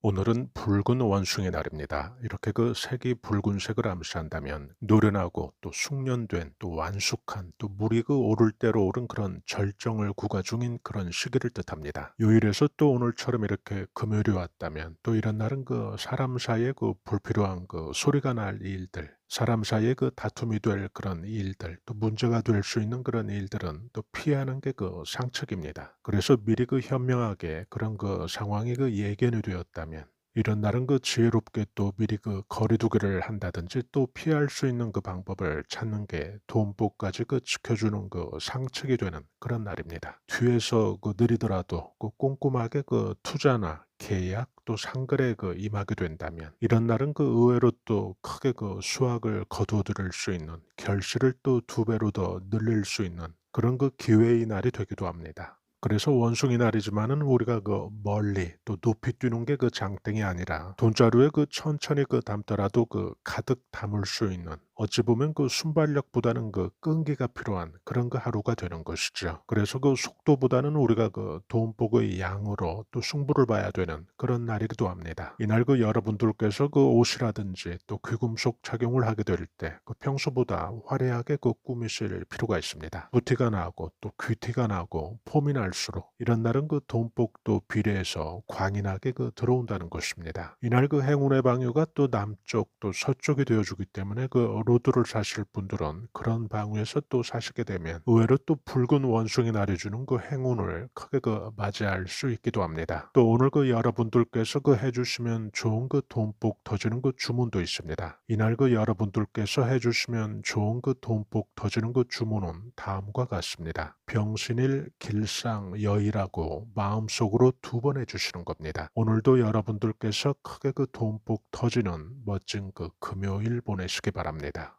오늘은 붉은 원숭이 날입니다. 이렇게 그 색이 붉은색을 암시한다면 노련하고 또 숙련된 또 완숙한 또 물이 그 오를 대로 오른 그런 절정을 구가 중인 그런 시기를 뜻합니다. 요일에서 또 오늘처럼 이렇게 금요일이 왔다면 또 이런 날은 그 사람 사이에 그 불필요한 그 소리가 날 일들 사람 사이에 그 다툼이 될 그런 일들, 또 문제가 될 수 있는 그런 일들은 또 피하는 게 그 상책입니다. 그래서 미리 그 현명하게 그런 그 상황이 그 예견이 되었다면 이런 날은 그 지혜롭게 또 미리 그 거리두기를 한다든지 또 피할 수 있는 그 방법을 찾는 게 돈복까지 그 지켜주는 그 상책이 되는 그런 날입니다. 뒤에서 그 느리더라도 그 꼼꼼하게 그 투자나 계약 또 상거래에 그 임하게 된다면 이런 날은 그 의외로 또 크게 그 수확을 거두어들일 수 있는 결실을 또 두 배로 더 늘릴 수 있는 그런 그 기회의 날이 되기도 합니다. 그래서 원숭이 날이지만은 우리가 그 멀리 또 높이 뛰는 게 그 장땡이 아니라 돈자루에 그 천천히 그 담더라도 그 가득 담을 수 있는 어찌 보면 그 순발력보다는 그 끈기가 필요한 그런 그 하루가 되는 것이죠. 그래서 그 속도보다는 우리가 그 돈복의 양으로 또 승부를 봐야 되는 그런 날이기도 합니다. 이날 그 여러분들께서 그 옷이라든지 또 귀금속 착용을 하게 될 때 그 평소보다 화려하게 그 꾸미실 필요가 있습니다. 부티가 나고 또 귀티가 나고 폼이 날수록 이런 날은 그 돈복도 비례해서 광인하게 그 들어온다는 것입니다. 이날 그 행운의 방유가 또 남쪽 또 서쪽이 되어주기 때문에 그 로드를 사실 분들은 그런 방위에서 또 사시게 되면 의외로 또 붉은 원숭이 날려주는 그 행운을 크게 그 맞이할 수 있기도 합니다. 또 오늘 그 여러분들께서 그 해주시면 좋은 그 돈복 터지는 그 주문도 있습니다. 이날 그 여러분들께서 해주시면 좋은 그 돈복 터지는 그 주문은 다음과 같습니다. 병신일 길상 여의라고 마음속으로 두 번 해주시는 겁니다. 오늘도 여러분들께서 크게 그 돈복 터지는 멋진 그 금요일 보내시기 바랍니다.